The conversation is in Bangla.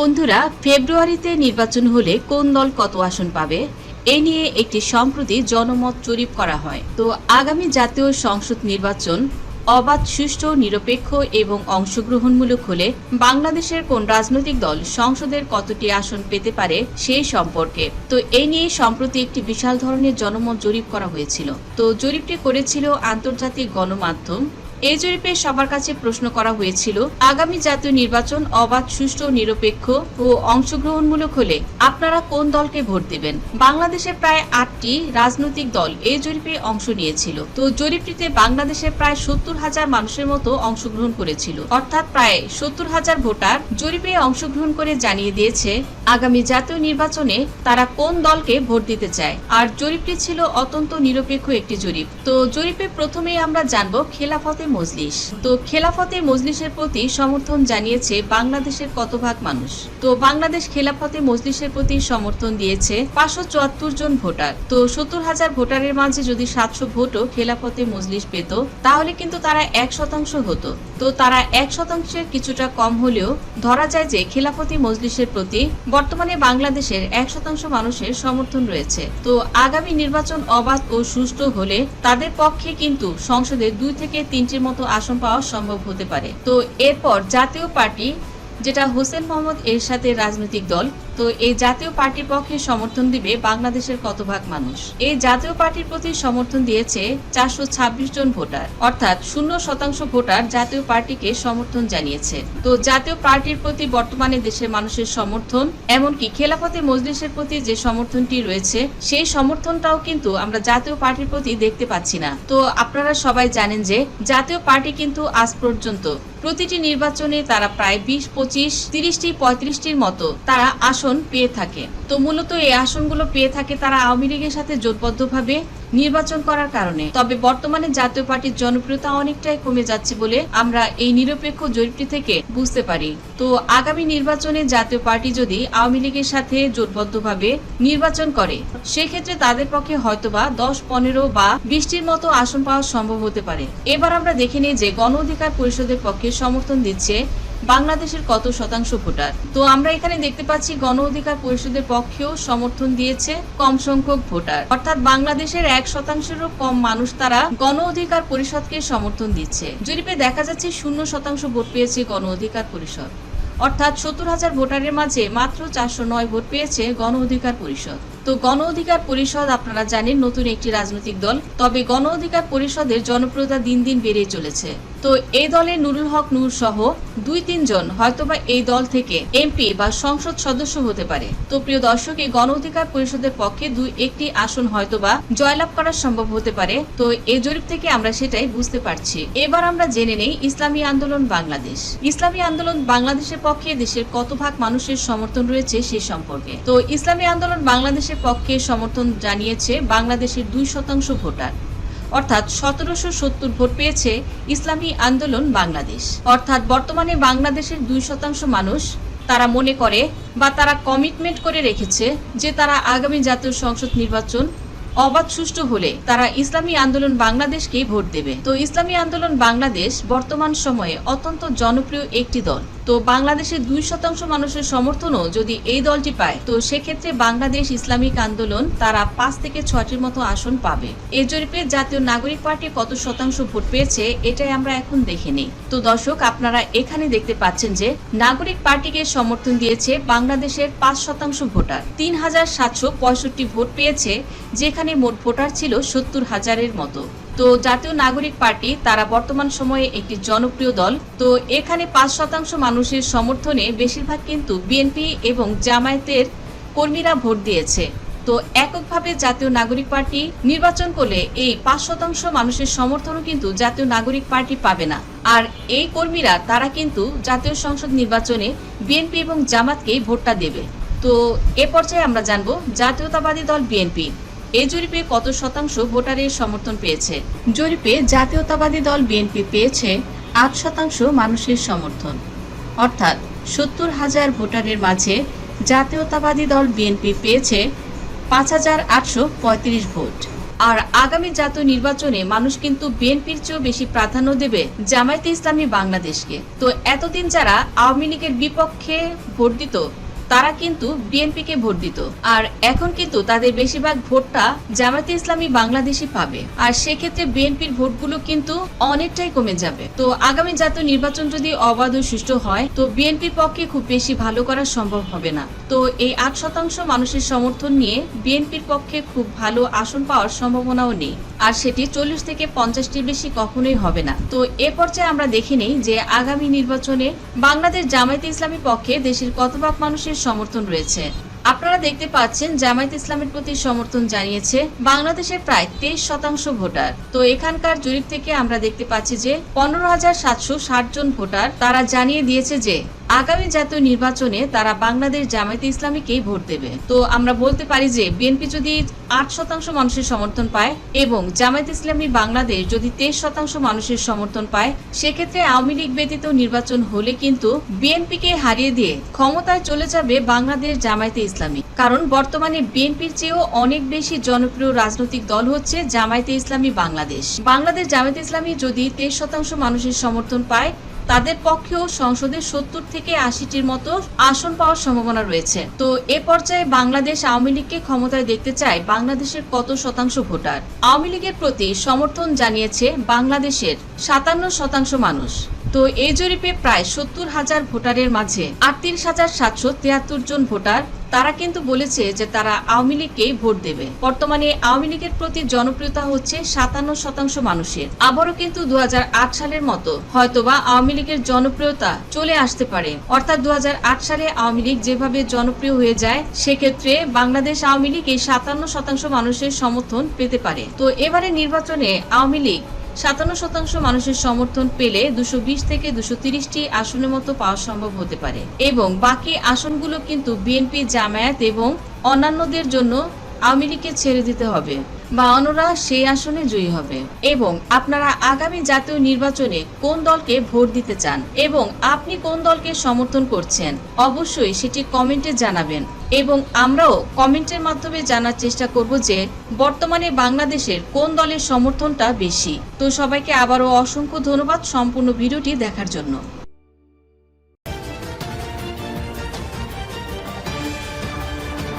বন্ধুরা, ফেব্রুয়ারিতে নির্বাচন হলে কোন দল কত আসন পাবে? এ নিয়ে একটি সম্প্রতি জনমত জরিপ করা হয়। তো আগামী জাতীয় সংসদ নির্বাচন অবাধ, সুষ্ঠু, নিরপেক্ষ এবং অংশগ্রহণমূলক হলে বাংলাদেশের কোন রাজনৈতিক দল সংসদের কতটি আসন পেতে পারে সেই সম্পর্কে। তো এই নিয়ে সম্প্রতি একটি বিশাল ধরনের জনমত জরিপ করা হয়েছিল। তো জরিপটি করেছিল আন্তর্জাতিক গণমাধ্যম এই জরিপে সবার কাছে প্রশ্ন করা হয়েছিল, আগামী জাতীয় নির্বাচন অবাধ, সুষ্ঠু, নিরপেক্ষ ও অংশগ্রহণমূলক হলে আপনারা কোন দলকে ভোট দেবেন? বাংলাদেশে প্রায় আটটি রাজনৈতিক দল এই জরিপে অংশ নিয়েছিল। তো জরিপটিতে বাংলাদেশের প্রায় সত্তর হাজার মানুষের মতো অংশগ্রহণ করেছিল। অর্থাৎ প্রায় সত্তর হাজার ভোটার জরিপে অংশগ্রহণ করে জানিয়ে দিয়েছে, আগামী জাতীয় নির্বাচনে তারা কোন দলকে ভোট দিতে চায়? আর জরিপটি ছিল অত্যন্ত নিরপেক্ষ একটি জরিপ। তো জরিপে প্রথমেই আমরা জানব খেলাফতে মজলিস। তো খেলাফতে মজলিসের প্রতি সমর্থন জানিয়েছে বাংলাদেশের কত ভাগ মানুষ। তো বাংলাদেশ খেলাফতে মজলিসের প্রতি সমর্থন দিয়েছে পাঁচশো চুয়াত্তর জন ভোটার। তো সত্তর হাজার ভোটারের মাঝে যদি সাতশো ভোটও খেলাফতে মজলিস পেত, তাহলে কিন্তু তারা এক শতাংশ হতো। তো তারা এক শতাংশের কিছুটা কম হলেও ধরা যায় যে খেলাফতি মজলিসের প্রতি বর্তমানে বাংলাদেশের এক শতাংশ মানুষের সমর্থন রয়েছে। তো আগামী নির্বাচন অবাধ ও সুষ্ঠু হলে তাদের পক্ষে কিন্তু সংসদে দুই থেকে তিনটির মতো আসন পাওয়া সম্ভব হতে পারে। তো এরপর জাতীয় পার্টি, যেটা হোসেন মোহাম্মদ এর সাথে রাজনৈতিক দল তো এই জাতীয় পার্টির পক্ষে সমর্থন দিবে বাংলাদেশের কত ভাগ মানুষ? এই জাতীয় পার্টির প্রতি সমর্থন দিয়েছে চারশো ছাব্বিশ জন ভোটার। অর্থাৎ শূন্য শতাংশ ভোটার জাতীয় পার্টিকে সমর্থন জানিয়েছে। তো জাতীয় পার্টির প্রতি বর্তমানে দেশের মানুষের সমর্থন, এমনকি খেলাফতে মজলিসের প্রতি যে সমর্থনটি রয়েছে, সেই সমর্থনটাও কিন্তু আমরা জাতীয় পার্টির প্রতি দেখতে পাচ্ছি না। তো আপনারা সবাই জানেন যে জাতীয় পার্টি কিন্তু আজ পর্যন্ত প্রতিটি নির্বাচনে তারা প্রায় বিশ, পঁচিশ, তিরিশটি, পঁয়ত্রিশটির মতো তারা আসন পেয়ে থাকে। তো মূলত এই আসনগুলো পেয়ে থাকে তারা আওয়ামী লীগের সাথে জোটবদ্ধভাবে নির্বাচন করার কারণে। তবে বর্তমানে জাতীয় পার্টির জনপ্রিয়তা অনেকটাই কমে যাচ্ছে বলে আমরা এই নিরপেক্ষ জরিপটি থেকে বুঝতে পারি। তো আগামী নির্বাচনে জাতীয় পার্টি যদি আওয়ামী লীগের সাথে জোটবদ্ধভাবে নির্বাচন করে, সেক্ষেত্রে তাদের পক্ষে হয়তোবা দশ, পনেরো বা বিশটির মতো আসন পাওয়া সম্ভব হতে পারে। এবার আমরা দেখে নিই যে গণ অধিকার পরিষদের পক্ষে সমর্থন দিচ্ছে বাংলাদেশের কত শতাংশ ভোটার? তো আমরা এখানে দেখতে পাচ্ছি গণ অধিকার পরিষদের পক্ষেও সমর্থন দিয়েছে কম সংখ্যক ভোটার। অর্থাৎ বাংলাদেশের এক শতাংশেরও কম মানুষ তারা গণ অধিকার পরিষদকে সমর্থন দিচ্ছে। জরিপে দেখা যাচ্ছে শূন্য শতাংশ ভোট পেয়েছে গণ অধিকার পরিষদ। অর্থাৎ সত্তর হাজার ভোটারের মাঝে মাত্র চারশো নয় ভোট পেয়েছে গণ অধিকার পরিষদ। তো গণ অধিকার পরিষদ, আপনারা জানেন, নতুন একটি রাজনৈতিক দল। তবে গণ অধিকার পরিষদের জনপ্রিয়তা দিন দিন বেড়েই চলেছে। তো এই দলে নুরুল হক নূর সহ দুই তিনজন হয়তোবা এই দল থেকে এমপি বা সংসদ সদস্য হতে পারে। তো প্রিয় দর্শক, এই গণ অধিকার পরিষদের পক্ষে দুই একটি আসন হয়তোবা জয়লাভ করা সম্ভব হতে পারে। তো এই জরিপ থেকে আমরা সেটাই বুঝতে পারছি। এবার আমরা জেনে নেই ইসলামী আন্দোলন বাংলাদেশ। ইসলামী আন্দোলন বাংলাদেশের পক্ষে দেশের কত ভাগ মানুষের সমর্থন রয়েছে সে সম্পর্কে। তো ইসলামী আন্দোলন বাংলাদেশের পক্ষে সমর্থন জানিয়েছে বাংলাদেশের দুই শতাংশ ভোটার। অর্থাৎ সতেরোশো সত্তর ভোট পেয়েছে ইসলামী আন্দোলন বাংলাদেশ। অর্থাৎ বর্তমানে বাংলাদেশের দুই শতাংশ মানুষ তারা মনে করে বা তারা কমিটমেন্ট করে রেখেছে যে তারা আগামী জাতীয় সংসদ নির্বাচন অবাধ সুষ্ঠু হলে তারা ইসলামী আন্দোলন বাংলাদেশকে ভোট দেবে। তো ইসলামী আন্দোলন বাংলাদেশ বর্তমান সময়ে অত্যন্ত জনপ্রিয় একটি দল। তো বাংলাদেশের দুই শতাংশ মানুষের সমর্থনও যদি এই দলটি পায়, তো সেক্ষেত্রে বাংলাদেশ ইসলামিক আন্দোলন তারা পাঁচ থেকে ছয়টির মতো আসন পাবে। এই জরিপে জাতীয় নাগরিক পার্টি কত শতাংশ ভোট পেয়েছে, এটাই আমরা এখন দেখে নেই। তো দর্শক, আপনারা এখানে দেখতে পাচ্ছেন যে নাগরিক পার্টিকে সমর্থন দিয়েছে বাংলাদেশের পাঁচ শতাংশ ভোটার। তিন হাজার সাতশো পঁয়ষট্টি ভোট পেয়েছে, যেখানে মোট ভোটার ছিল সত্তর হাজারের মতো। তো জাতীয় নাগরিক পার্টি তারা বর্তমান সময়ে একটি জনপ্রিয় দল। তো এখানে পাঁচ শতাংশ মানুষের সমর্থনে বেশিরভাগ কিন্তু বিএনপি এবং জামায়াতের কর্মীরা ভোট দিয়েছে। তো এককভাবে জাতীয় নাগরিক পার্টি নির্বাচন করলে এই পাঁচ শতাংশ মানুষের সমর্থনও কিন্তু জাতীয় নাগরিক পার্টি পাবে না। আর এই কর্মীরা, তারা কিন্তু জাতীয় সংসদ নির্বাচনে বিএনপি এবং জামাতকেই ভোটটা দেবে। তো এ পর্যায়ে আমরা জানব জাতীয়তাবাদী দল বিএনপি। এই জরিপে কত শতাংশ ভোটারের সমর্থন পেয়েছে? জরিপে জাতীয়তাবাদী দল বিএনপি পেয়েছে আট শতাংশ মানুষের সমর্থন। অর্থাৎ সত্তর হাজার ভোটারের মাঝে জাতীয়তাবাদী দল বিএনপি পেয়েছে পাঁচ হাজার আটশো পঁয়ত্রিশ ভোট। আর আগামী জাতীয় নির্বাচনে মানুষ কিন্তু বিএনপির চেয়েও বেশি প্রাধান্য দেবে জামায়াতে ইসলামী বাংলাদেশকে। তো এতদিন যারা আওয়ামী লীগের বিপক্ষে ভোট দিত তারা কিন্তু বিএনপিকে ভোট দিত। আর এখন কিন্তু তাদের বেশিরভাগ ভোটটা জামায়াতে ইসলামী বাংলাদেশই পাবে। আর সেক্ষেত্রে বিএনপির ভোটগুলো কিন্তু অনেকটাই কমে যাবে। তো আগামী জাতীয় নির্বাচন যদি অবাধ ও সুষ্ঠু হয়, তো বিএনপির পক্ষে খুব বেশি ভালো করা সম্ভব হবে না। তো এই আট শতাংশ মানুষের সমর্থন নিয়ে বিএনপির পক্ষে খুব ভালো আসন পাওয়ার সম্ভাবনাও নেই। আর সেটি চল্লিশ থেকে পঞ্চাশটির বেশি কখনোই হবে না। তো এ পর্যায়ে আমরা দেখে নেই যে আগামী নির্বাচনে বাংলাদেশ জামায়াতে ইসলামী পক্ষে দেশের কত ভাগ মানুষের সমর্থন রয়েছে। আপনারা দেখতে পাচ্ছেন জামায়াত ইসলামের প্রতি সমর্থন জানিয়েছে বাংলাদেশের প্রায় তেইশ শতাংশ ভোটার। তো এখানকার জরিপ থেকে আমরা দেখতে পাচ্ছি যে পনেরো হাজার সাতশো ষাট জন ভোটার তারা জানিয়ে দিয়েছে যে আগামী জাতীয় নির্বাচনে তারা বাংলাদেশ জামায়াতে ইসলামীকেই ভোট দেবে। তো আমরা বলতে পারি যে, বিএনপি যদি আট শতাংশ মানুষের সমর্থন পায় এবং জামায়াত ইসলামী বাংলাদেশ যদি তেইশ শতাংশ মানুষের সমর্থন পায়, সেক্ষেত্রে আওয়ামী লীগ ব্যতীত নির্বাচন হলে কিন্তু বিএনপিকে হারিয়ে দিয়ে ক্ষমতায় চলে যাবে বাংলাদেশ জামায়াতে ইসলামী। কারণ বর্তমানে বিএনপির চেয়েও অনেক বেশি জনপ্রিয় রাজনৈতিক দল হচ্ছে জামায়াতে ইসলামী বাংলাদেশ। বাংলাদেশ জামায়াতে ইসলামী যদি তেইশ শতাংশ মানুষের সমর্থন পায় তাদের পক্ষেও সংসদে সত্তর থেকে আশিটির মতো আসন পাওয়ার সম্ভাবনা রয়েছে। তো এ পর্যায়ে বাংলাদেশ আওয়ামী লীগকে ক্ষমতায় দেখতে চায় বাংলাদেশের কত শতাংশ ভোটার? আওয়ামী লীগের প্রতি সমর্থন জানিয়েছে বাংলাদেশের সাতান্ন শতাংশ মানুষ। তো এই জরিপে প্রায় সত্তর হাজার ভোটারের মাঝে আটত্রিশ হাজার সাতশো তিয়াত্তর জন ভোটার। তারা কিন্তু বলেছে যে তারা আওয়ামী লীগকেই ভোট দেবে। বর্তমানে আওয়ামী লীগের প্রতি জনপ্রিয়তা হচ্ছে সাতান্ন শতাংশ মানুষের। আবারও কিন্তু দু হাজার আট সালের মতো হয়তোবা আওয়ামী লীগের জনপ্রিয়তা চলে আসতে পারে। অর্থাৎ দু হাজার আট সালে আওয়ামী লীগ যেভাবে জনপ্রিয় হয়ে যায়, সেক্ষেত্রে বাংলাদেশ আওয়ামী লীগ এই সাতান্ন শতাংশ মানুষের সমর্থন পেতে পারে। তো এবারে নির্বাচনে আওয়ামী লীগ সাতান্ন শতাংশ মানুষের সমর্থন পেলে দুশো থেকে দুশো তিরিশটি আসনের মতো পাওয়া সম্ভব হতে পারে। এবং বাকি আসনগুলো কিন্তু বিএনপি জামায়াত এবং অন্যান্যদের জন্য আওয়ামী লীগকে ছেড়ে দিতে হবে বা অন্যরা সেই আসনে জয়ী হবে। এবং আপনারা আগামী জাতীয় নির্বাচনে কোন দলকে ভোট দিতে চান এবং আপনি কোন দলকে সমর্থন করছেন, অবশ্যই সেটি কমেন্টে জানাবেন। এবং আমরাও কমেন্টের মাধ্যমে জানার চেষ্টা করব যে, বর্তমানে বাংলাদেশের কোন দলের সমর্থনটা বেশি। তো সবাইকে আবারও অসংখ্য ধন্যবাদ সম্পূর্ণ ভিডিওটি দেখার জন্য।